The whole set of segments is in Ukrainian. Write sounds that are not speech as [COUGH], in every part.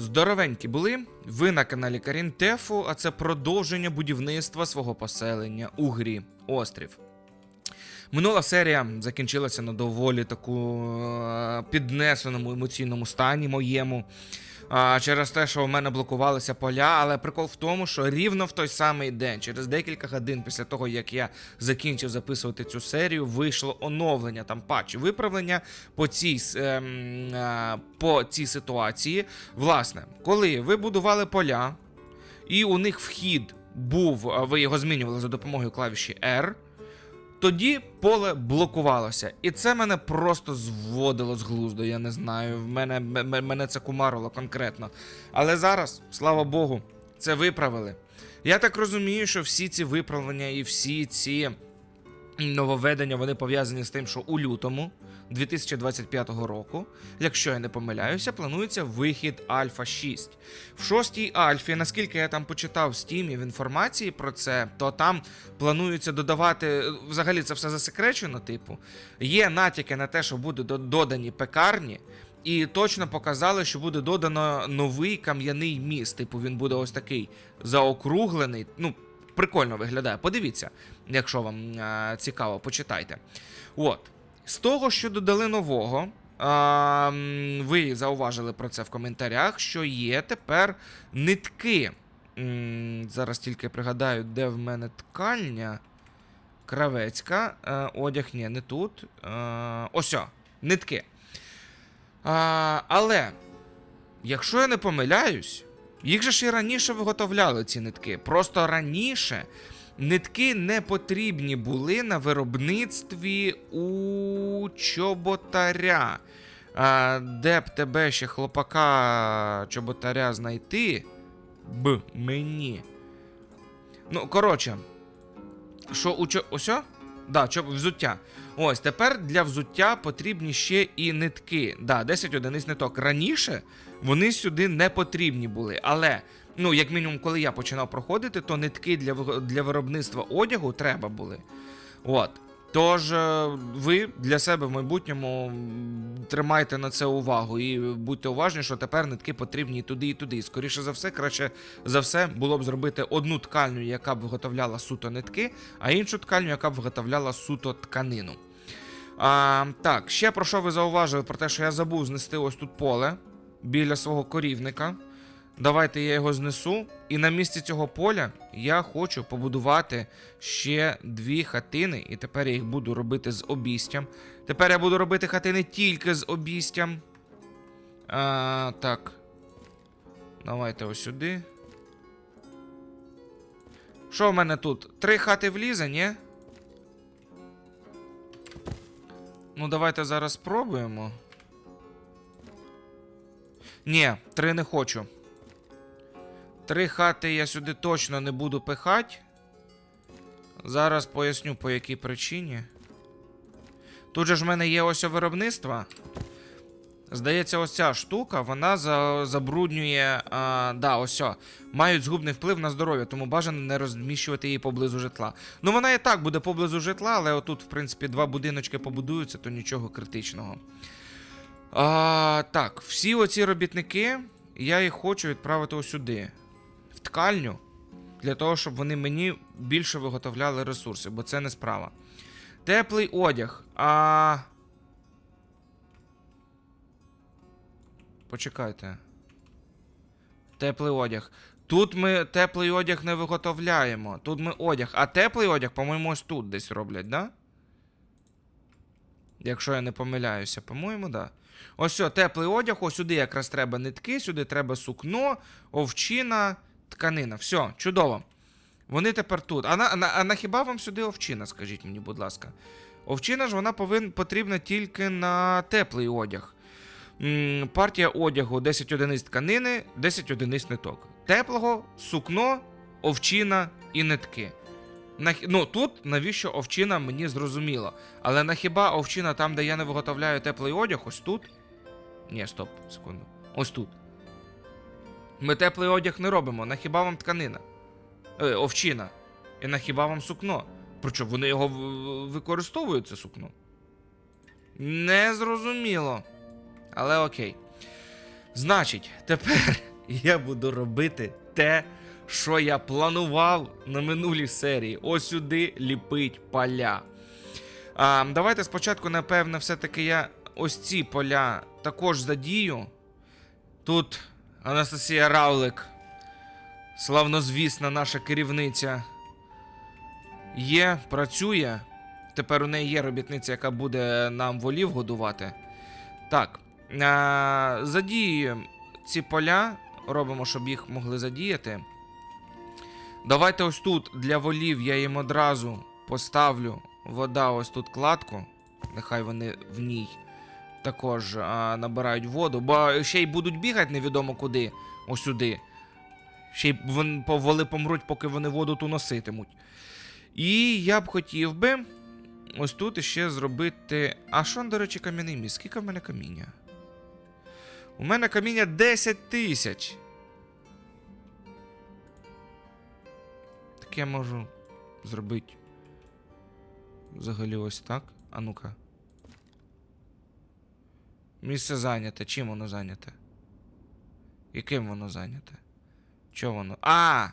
Здоровенькі були. Ви на каналі Карін Тефу, а це продовження будівництва свого поселення у грі Острів. Минула серія закінчилася на доволі таку е, піднесеному емоційному стані моєму. А, через те, що у мене блокувалися поля, але прикол в тому, що рівно в той самий день, через декілька годин після того, як я закінчив записувати цю серію, вийшло оновлення, там патч виправлення по цій, ем, а, по цій ситуації. Власне, коли ви будували поля, і у них вхід був, ви його змінювали за допомогою клавіші R. Тоді поле блокувалося, і це мене просто зводило з глузду. Я не знаю. В мене, мене це кумарило конкретно. Але зараз, слава Богу, це виправили. Я так розумію, що всі ці виправлення і всі ці нововведення вони пов'язані з тим, що у лютому 2025 року, якщо я не помиляюся, планується вихід Альфа 6. В шостій Альфі, наскільки я там почитав в Стімі в інформації про це, то там планується додавати. Взагалі це все засекречено, типу. Є натяки на те, що буде до- додані пекарні. І точно показали, що буде додано новий кам'яний міст. Типу він буде ось такий заокруглений. Ну, прикольно виглядає. Подивіться, якщо вам а, цікаво, почитайте. От. З того, що додали нового, а, ви зауважили про це в коментарях, що є тепер нитки. Зараз тільки пригадаю, де в мене ткальня. Кравецька. Е, одяг, ні, не тут. Е, ось, нитки. А, але, якщо я не помиляюсь, їх же ж і раніше виготовляли ці нитки. Просто раніше нитки не потрібні були на виробництві у чоботаря. А, де б тебе ще хлопака чоботаря знайти? Б мені. Ну, коротше, що у чо. Ось? Да, чо... взуття. Ось тепер для взуття потрібні ще і нитки. Да, 10 одиниць ниток. Раніше вони сюди не потрібні були. Але, ну, як мінімум, коли я починав проходити, то нитки для, для виробництва одягу треба були. От. Тож е, ви для себе в майбутньому тримайте на це увагу і будьте уважні, що тепер нитки потрібні і туди, і туди. Скоріше за все, краще за все було б зробити одну ткальню, яка б виготовляла суто нитки, а іншу ткальню, яка б виготовляла суто тканину. А, так, ще про що ви зауважили? Про те, що я забув знести ось тут поле біля свого корівника. Давайте я його знесу. І на місці цього поля я хочу побудувати ще дві хатини, і тепер я їх буду робити з обістям. Тепер я буду робити хатини тільки з обістям. А, так. Давайте ось сюди. Що в мене тут? Три хати влізе, ні? Ну, давайте зараз спробуємо. Ні, три не хочу. Три хати я сюди точно не буду пихати. Зараз поясню по якій причині. Тут же ж в мене є ось виробництво. Здається, ось ця штука, вона за, забруднює. А, да, ось. о, Мають згубний вплив на здоров'я, тому бажано не розміщувати її поблизу житла. Ну, вона і так буде поблизу житла, але отут, в принципі, два будиночки побудуються, то нічого критичного. А, так, всі оці робітники я їх хочу відправити ось сюди, ткальню, для того, щоб вони мені більше виготовляли ресурси, бо це не справа. Теплий одяг. А. Почекайте. Теплий одяг. Тут ми теплий одяг не виготовляємо. Тут ми одяг. А теплий одяг, по-моєму, ось тут десь роблять, да? Якщо я не помиляюся, по-моєму, да. Ось все, теплий одяг, ось сюди якраз треба нитки, сюди треба сукно, овчина, тканина. Все, чудово. Вони тепер тут. А на, на, а на хіба вам сюди овчина, скажіть мені, будь ласка. Овчина ж вона повин, потрібна тільки на теплий одяг. М, партія одягу 10 одиниць тканини, 10 одиниць ниток. Теплого, сукно, овчина і нитки. На, ну тут навіщо овчина мені зрозуміло. Але на хіба овчина там, де я не виготовляю теплий одяг, ось тут? Ні, стоп, секунду. Ось тут. Ми теплий одяг не робимо. На хіба вам тканина? Е, овчина. І на хіба вам сукно? Причому вони його використовують, це сукно? Не зрозуміло. Але окей. Значить, тепер [LAUGHS] я буду робити те, що я планував на минулій серії. Ось сюди ліпить поля. А, давайте спочатку, напевне, все-таки я ось ці поля також задію. Тут Анастасія Равлик, славнозвісна наша керівниця, є, працює. Тепер у неї є робітниця, яка буде нам волів годувати. Так. Задіюємо ці поля, робимо, щоб їх могли задіяти. Давайте ось тут для волів я їм одразу поставлю вода, ось тут кладку. Нехай вони в ній також а, набирають воду, бо ще й будуть бігати невідомо куди, ось сюди. Ще й вон, по- помруть, поки вони воду ту носитимуть. І я б хотів би ось тут іще зробити. А що, до речі, кам'яний міст? Скільки в мене каміння? У мене каміння 10 тисяч. Так я можу зробити. Взагалі ось так. А ну-ка. Місце зайняте. Чим воно зайняте? Яким воно зайняте? Чого воно? А!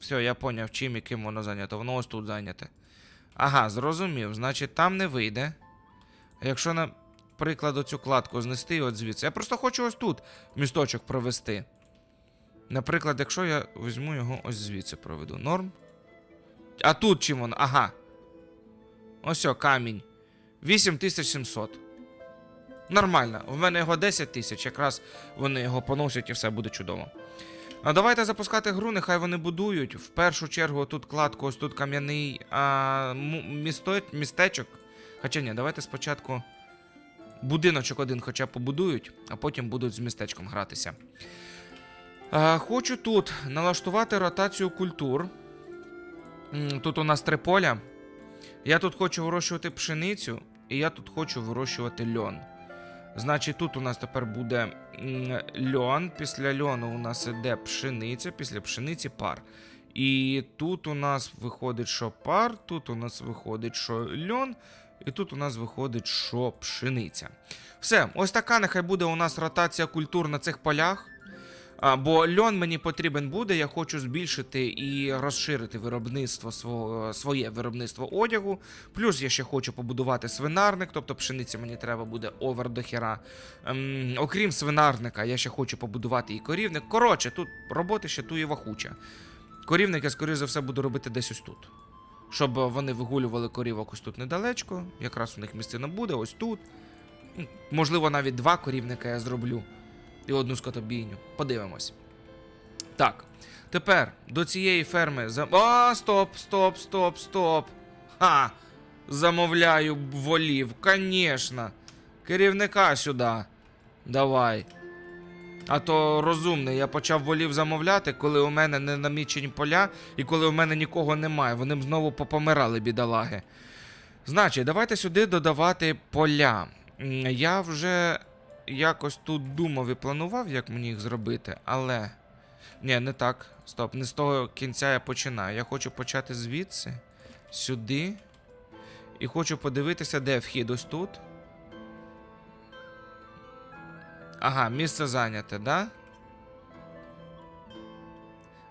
Все, я поняв, чим яким воно зайнято. Воно ось тут зайняте. Ага, зрозумів. Значить, там не вийде. А якщо, наприклад, оцю кладку знести от звідси. Я просто хочу ось тут місточок провести. Наприклад, якщо я візьму його ось звідси проведу. Норм. А тут чим воно? Ага. Ось о, камінь. 8700. Нормально. В мене його 10 тисяч. Якраз вони його поносять і все буде чудово. А давайте запускати гру, нехай вони будують. В першу чергу тут кладку, ось тут кам'яний а, місто, містечок. Хоча ні, давайте спочатку будиночок один хоча б побудують, а потім будуть з містечком гратися. А, хочу тут налаштувати ротацію культур. Тут у нас три поля. Я тут хочу вирощувати пшеницю, і я тут хочу вирощувати льон. Значить, тут у нас тепер буде льон. Після льону у нас іде пшениця, після пшениці пар. І тут у нас виходить, що пар, тут у нас виходить, що льон, і тут у нас виходить, що пшениця. Все, ось така нехай буде у нас ротація культур на цих полях. А, бо льон мені потрібен буде, я хочу збільшити і розширити виробництво своє виробництво одягу. Плюс я ще хочу побудувати свинарник, тобто пшениці мені треба буде овер до хіра. Ем, окрім свинарника, я ще хочу побудувати і корівник. Коротше, тут роботи ще тує вахуча. Корівник я, скоріш за все, буду робити десь ось тут. Щоб вони вигулювали корівок ось тут недалечко. Якраз у них місцина буде, ось тут. Можливо, навіть два корівника я зроблю. І одну скотобійню. Подивимось. Так. Тепер до цієї ферми. За... А, стоп, стоп, стоп, стоп. Ха! Замовляю волів, конечно. Керівника сюди. Давай. А то розумний, я почав волів замовляти, коли у мене не намічені поля і коли у мене нікого немає. Вони б знову попомирали, бідолаги. Значить, давайте сюди додавати поля. Я вже якось тут думав і планував, як мені їх зробити, але. Ні, не так. Стоп, не з того кінця я починаю. Я хочу почати звідси, сюди. І хочу подивитися, де вхід ось тут. Ага, місце зайняте, да?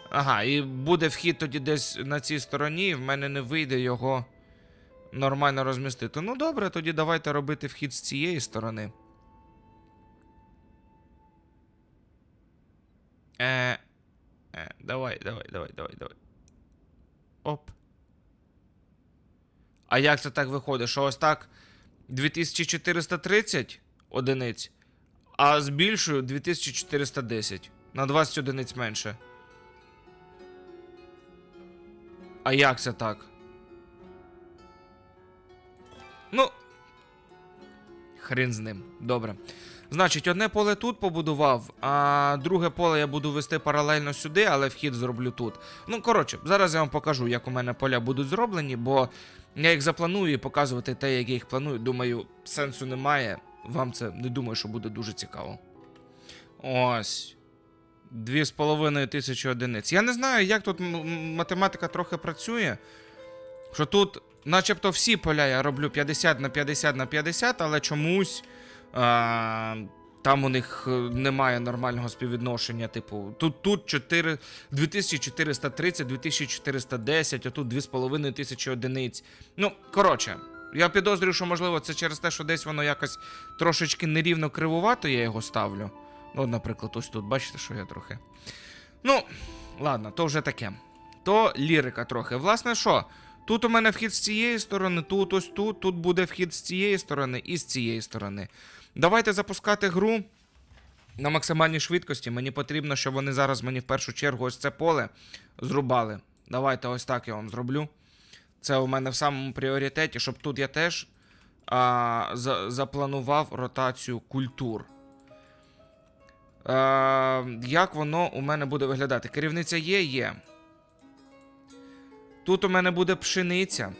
Ага, і буде вхід тоді десь на цій стороні, і в мене не вийде його нормально розмістити. Ну добре, тоді давайте робити вхід з цієї сторони. Е, е, давай, давай, давай, давай, давай. Оп. А як це так виходить? Що ось так 2430 одиниць, а збільшую 2410. На 20 одиниць менше. А як це так? Ну. Хрін з ним. Добре. Значить, одне поле тут побудував, а друге поле я буду вести паралельно сюди, але вхід зроблю тут. Ну, коротше, зараз я вам покажу, як у мене поля будуть зроблені, бо я їх запланую і показувати те, як я їх планую. Думаю, сенсу немає. Вам це не думаю, що буде дуже цікаво. Ось. Дві з половиною тисячі одиниць. Я не знаю, як тут математика трохи працює. Що тут, начебто, всі поля я роблю 50 на 50 на 50, але чомусь. Там у них е, немає нормального співвідношення. Типу, тут, тут 4, 2430, 2410, а тут 2500 одиниць. Ну, коротше, я підозрюю, що можливо це через те, що десь воно якось трошечки нерівно кривувато, я його ставлю. Ну, наприклад, ось тут, бачите, що я трохи. Ну, ладно, то вже таке. То лірика трохи. Власне, що? Тут у мене вхід з цієї сторони, тут ось тут, тут буде вхід з цієї сторони і з цієї сторони. Давайте запускати гру на максимальній швидкості. Мені потрібно, щоб вони зараз мені в першу чергу ось це поле зрубали. Давайте ось так я вам зроблю. Це у мене в самому пріоритеті, щоб тут я теж а, за, запланував ротацію культур. А, як воно у мене буде виглядати? Керівниця є, є. Тут у мене буде пшениця.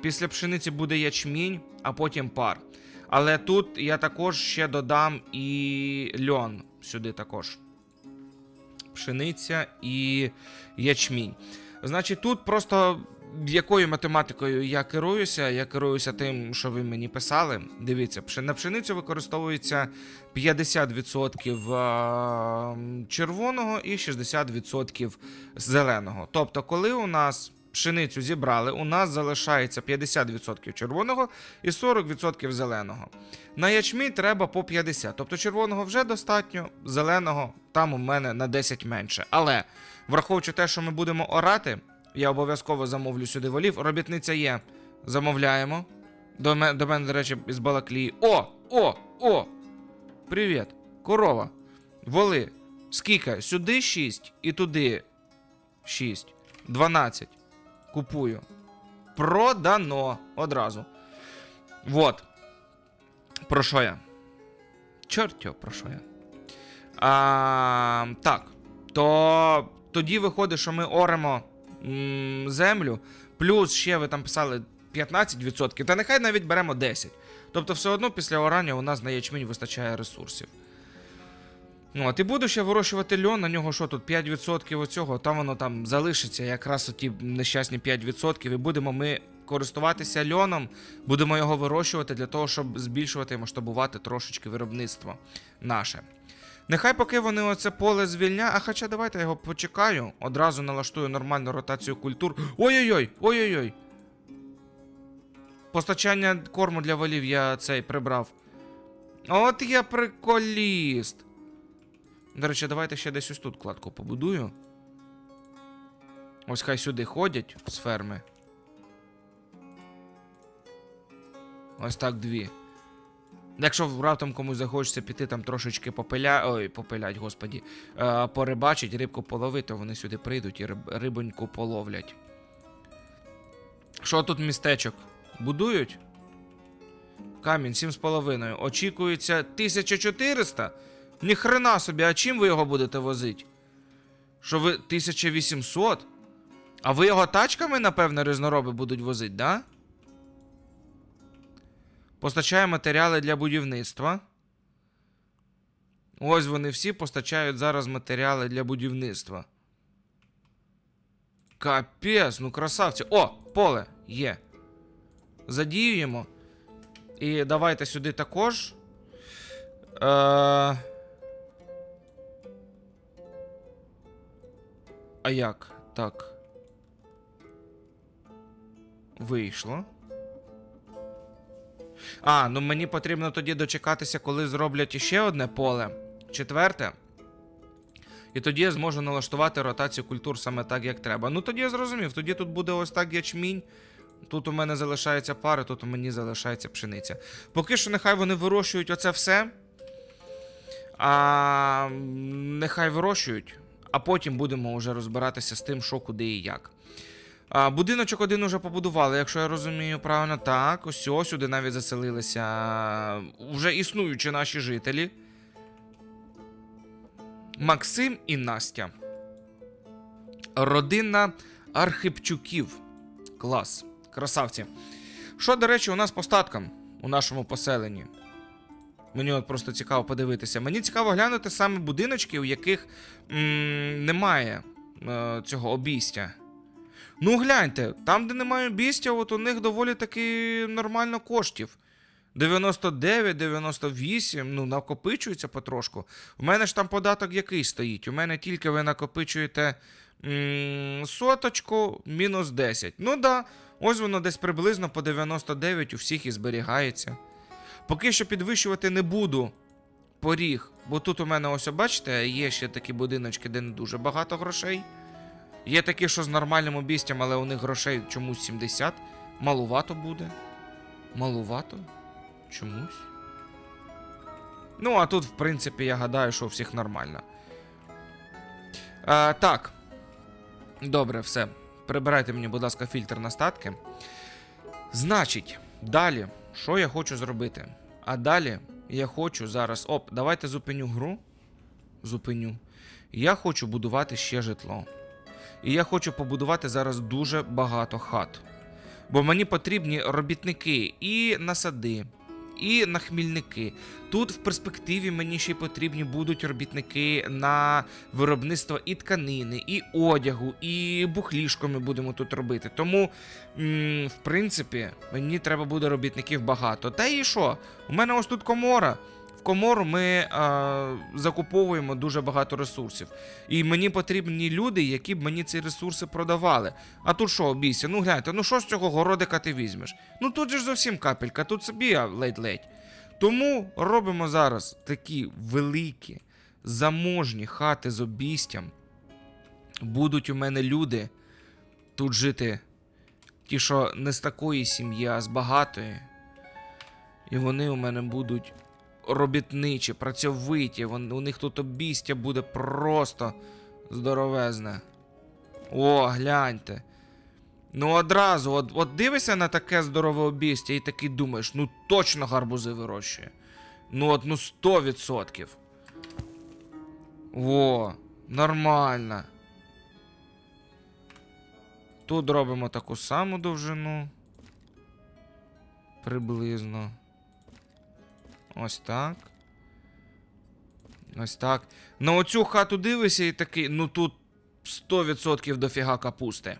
Після пшениці буде ячмінь, а потім пар. Але тут я також ще додам і льон сюди також. Пшениця і ячмінь. Значить, тут просто якою математикою я керуюся? Я керуюся тим, що ви мені писали. Дивіться, на пшеницю використовується 50% червоного і 60% зеленого. Тобто, коли у нас пшеницю зібрали, у нас залишається 50% червоного і 40% зеленого. На ячмінь треба по 50. Тобто червоного вже достатньо, зеленого там у мене на 10 менше. Але враховуючи те, що ми будемо орати, я обов'язково замовлю сюди волів. Робітниця є. Замовляємо. До мене, до мене, до речі, із Балаклії. О! О! О! Привіт! Корова. Воли. Скільки? Сюди 6 і туди 6. 12. Купую. Продано. Одразу. Вот. Про що я? Чорт його, про що я? А, так. То тоді виходить, що ми оремо м, землю. Плюс ще ви там писали 15%, та нехай навіть беремо 10%. Тобто, все одно після орання у нас на ячмінь вистачає ресурсів. Ну, от і буду ще вирощувати льон, на нього що тут 5% оцього, там воно там залишиться якраз оті нещасні 5%, і будемо ми користуватися льоном, будемо його вирощувати для того, щоб збільшувати і масштабувати трошечки виробництво наше. Нехай поки вони оце поле звільня, а хоча давайте я його почекаю, одразу налаштую нормальну ротацію культур. Ой-ой-ой! Ой-ой-ой! Постачання корму для волів я цей прибрав. От я приколіст. До речі, давайте ще десь ось тут кладку побудую. Ось хай сюди ходять з ферми. Ось так дві. Якщо раптом комусь захочеться піти там трошечки попиля... Ой, попилять, господі. Е, порибачить, рибку половити, то вони сюди прийдуть і риб... рибоньку половлять. Що тут містечок? Будують? Камінь 7,5. Очікується 1400? Ніхрена собі, а чим ви його будете возити? Що ви 1800? А ви його тачками, напевно, різнороби будуть возити, да? Постачає матеріали для будівництва. Ось вони всі постачають зараз матеріали для будівництва. Капець, ну красавці. О, поле є. Задіюємо. І давайте сюди також. Е... А як? Так. Вийшло. А, ну мені потрібно тоді дочекатися, коли зроблять іще одне поле. Четверте. І тоді я зможу налаштувати ротацію культур саме так, як треба. Ну тоді я зрозумів, тоді тут буде ось так ячмінь. Тут у мене залишається пари, тут у мені залишається пшениця. Поки що нехай вони вирощують оце все. А, нехай вирощують, а потім будемо вже розбиратися з тим, що куди і як. А, будиночок один уже побудували, якщо я розумію правильно. Так, ось ось сюди навіть заселилися вже існуючі наші жителі. Максим і Настя. Родина Архипчуків. Клас. Красавці. Що, до речі, у нас по статкам у нашому поселенні? Мені от просто цікаво подивитися. Мені цікаво глянути саме будиночки, у яких м, немає е, цього обійстя. Ну, гляньте, там, де немає обійстя, от у них доволі таки нормально коштів. 99, 98, ну, накопичується потрошку. У мене ж там податок який стоїть. У мене тільки ви накопичуєте м, соточку мінус 10. Ну да, ось воно десь приблизно по 99 у всіх і зберігається. Поки що підвищувати не буду поріг, бо тут у мене ось, бачите, є ще такі будиночки, де не дуже багато грошей. Є такі, що з нормальним обістям, але у них грошей чомусь 70. Малувато буде. Малувато? Чомусь. Ну, а тут, в принципі, я гадаю, що у всіх нормально. А, так. Добре, все. Прибирайте мені, будь ласка, фільтр на статки. Значить, далі, що я хочу зробити? А далі я хочу зараз. Оп, давайте зупиню гру. Зупиню. Я хочу будувати ще житло. І я хочу побудувати зараз дуже багато хат. Бо мені потрібні робітники і на сади, і на хмільники. Тут в перспективі мені ще й потрібні будуть робітники на виробництво і тканини, і одягу, і бухлішко ми будемо тут робити. Тому, в принципі, мені треба буде робітників багато. Та і що? У мене ось тут комора. В комору ми а, закуповуємо дуже багато ресурсів. І мені потрібні люди, які б мені ці ресурси продавали. А тут що, бійся? Ну гляньте, ну що з цього городика ти візьмеш? Ну тут же ж зовсім капелька, тут собі ледь-ледь. Тому робимо зараз такі великі, заможні хати з обійстям. Будуть у мене люди тут жити. Ті, що не з такої сім'ї, а з багатої. І вони у мене будуть робітничі, працьовиті. Вон, у них тут обійстя буде просто здоровезне. О, гляньте. Ну одразу, от, от дивишся на таке здорове обійстя і такий думаєш, ну точно гарбузи вирощує. Ну от, ну 100%. Во, нормально. Тут робимо таку саму довжину. Приблизно. Ось так. Ось так. На оцю хату дивишся і такий, ну тут 100% дофіга капусти.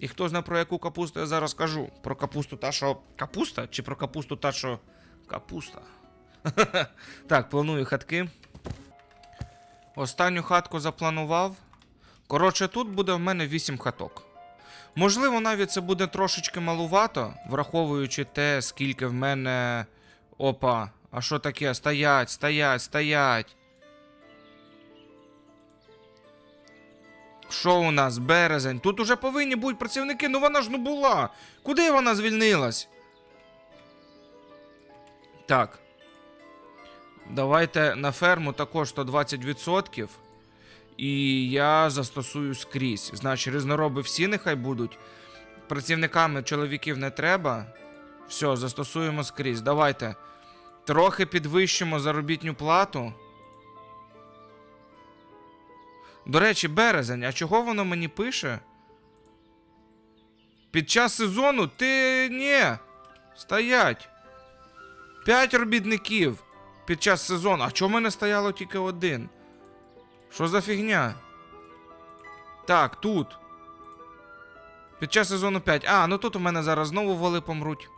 І хто знає про яку капусту я зараз кажу? Про капусту та, що капуста? Чи про капусту та, що капуста? [LAUGHS] так, планую хатки. Останню хатку запланував. Коротше, тут буде в мене 8 хаток. Можливо, навіть це буде трошечки малувато, враховуючи те, скільки в мене. Опа, а що таке? Стоять, стоять, стоять. Що у нас? Березень? Тут уже повинні бути працівники, ну вона ж ну була. Куди вона звільнилась? Так. Давайте на ферму також 120%. І я застосую скрізь. Значить, різнороби всі нехай будуть. Працівниками чоловіків не треба. Все, застосуємо скрізь. Давайте. Трохи підвищимо заробітню плату. До речі, березень, а чого воно мені пише? Під час сезону ти. Ні. Стоять. П'ять робітників під час сезону. А чого в мене стояло тільки один? Що за фігня? Так, тут. Під час сезону 5. А, ну тут у мене зараз знову воли помруть.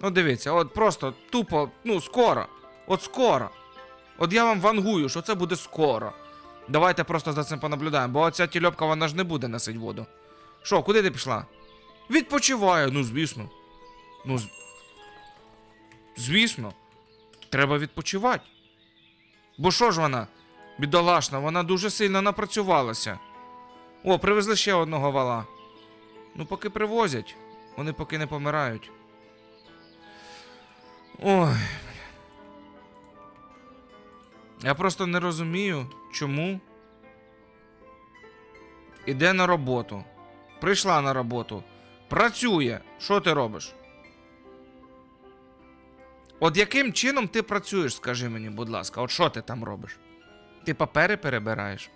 Ну, дивіться, от просто тупо, ну, скоро. От скоро. От я вам вангую, що це буде скоро. Давайте просто за цим понаблюдаємо, бо оця тільопка вона ж не буде носить воду. Що, куди ти пішла? Відпочиваю, ну звісно. Ну. з- Звісно. Треба відпочивати. Бо що ж вона? Бідолашна, вона дуже сильно напрацювалася. О, привезли ще одного вала. Ну, поки привозять, вони поки не помирають. Ой. Я просто не розумію, чому. Іде на роботу. Прийшла на роботу. Працює. Що ти робиш? От яким чином ти працюєш, скажи мені, будь ласка, от що ти там робиш? Ти папери перебираєш?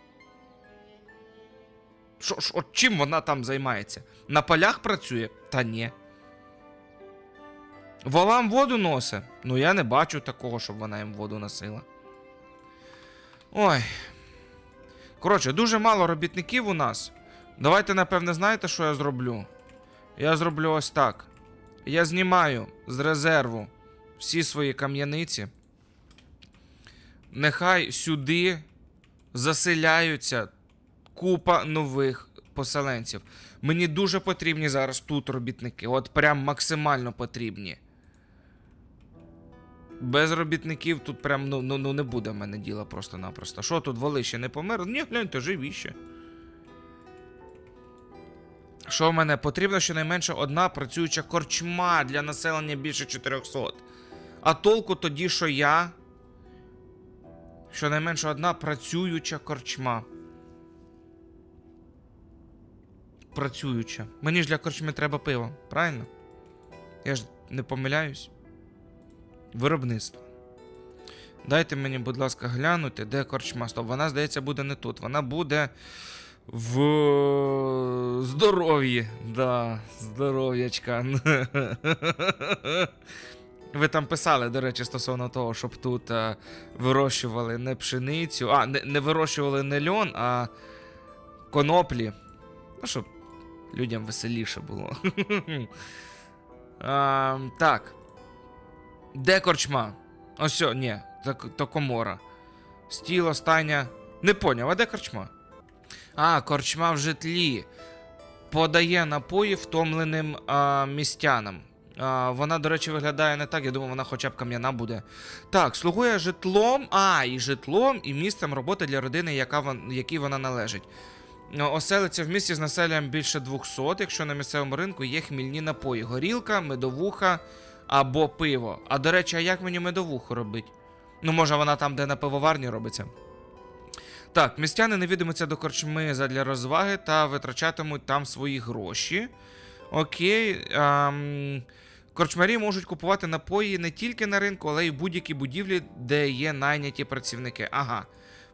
Що, що, от чим вона там займається? На полях працює? Та ні. Волам воду носить? Ну я не бачу такого, щоб вона їм воду носила. Ой. Коротше, дуже мало робітників у нас. Давайте, напевне, знаєте, що я зроблю? Я зроблю ось так. Я знімаю з резерву всі свої кам'яниці. Нехай сюди заселяються купа нових поселенців. Мені дуже потрібні зараз тут робітники. От прям максимально потрібні. Без робітників тут прям ну, ну, ну не буде в мене діла просто-напросто. Що тут воли ще не помер? Ні, гляньте, живі ще. Що в мене потрібно щонайменше одна працююча корчма для населення більше 400. А толку тоді, що я. Щонайменше одна працююча корчма. Працююча. Мені ж для корчми треба пиво, правильно? Я ж не помиляюсь. Виробництво. Дайте мені, будь ласка, глянути, де корчма. Стоп, вона, здається, буде не тут. Вона буде в здоров'ї. Да, здоров'ячка. [LAUGHS] Ви там писали, до речі, стосовно того, щоб тут е, вирощували не пшеницю, а, не, не вирощували не льон, а коноплі. Ну, щоб людям веселіше було. а, [LAUGHS] так. Де корчма? Ось, ні, то, комора. Стіл остання. Не поняв, а де корчма? А, корчма в житлі. Подає напої втомленим а, містянам. А, вона, до речі, виглядає не так. Я думаю, вона хоча б кам'яна буде. Так, слугує житлом, а, і житлом, і місцем роботи для родини, яка вон, якій вона належить. Оселиться в місті з населенням більше 200, якщо на місцевому ринку є хмільні напої: горілка, медовуха або пиво. А до речі, а як мені медовуху робить? Ну, може, вона там, де на пивоварні робиться. Так, містяни не відомуться до корчми задля розваги та витрачатимуть там свої гроші. Окей. Ем, корчмарі можуть купувати напої не тільки на ринку, але й в будь-якій будівлі, де є найняті працівники. Ага.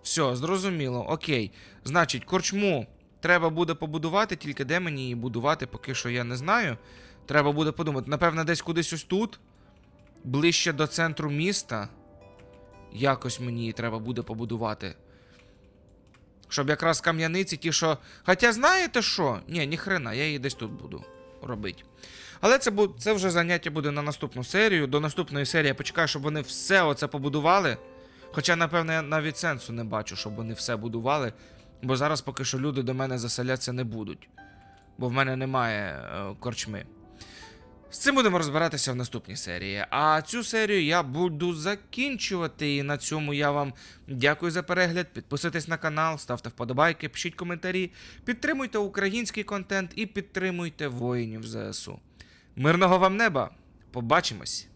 Все, зрозуміло. Окей. Значить, корчму треба буде побудувати, тільки де мені її будувати, поки що я не знаю. Треба буде подумати. Напевно, десь кудись ось тут, ближче до центру міста. Якось мені треба буде побудувати. Щоб якраз кам'яниці ті, що. Хоча знаєте що? Ні, ніхрена, я її десь тут буду робити. Але це, бу... це вже заняття буде на наступну серію. До наступної серії я почекаю, щоб вони все оце побудували. Хоча, напевно, я навіть сенсу не бачу, щоб вони все будували. Бо зараз поки що люди до мене заселятися не будуть. Бо в мене немає е, корчми. З цим будемо розбиратися в наступній серії. А цю серію я буду закінчувати. І на цьому я вам дякую за перегляд. Підписуйтесь на канал, ставте вподобайки, пишіть коментарі, підтримуйте український контент і підтримуйте воїнів ЗСУ. Мирного вам неба! Побачимось!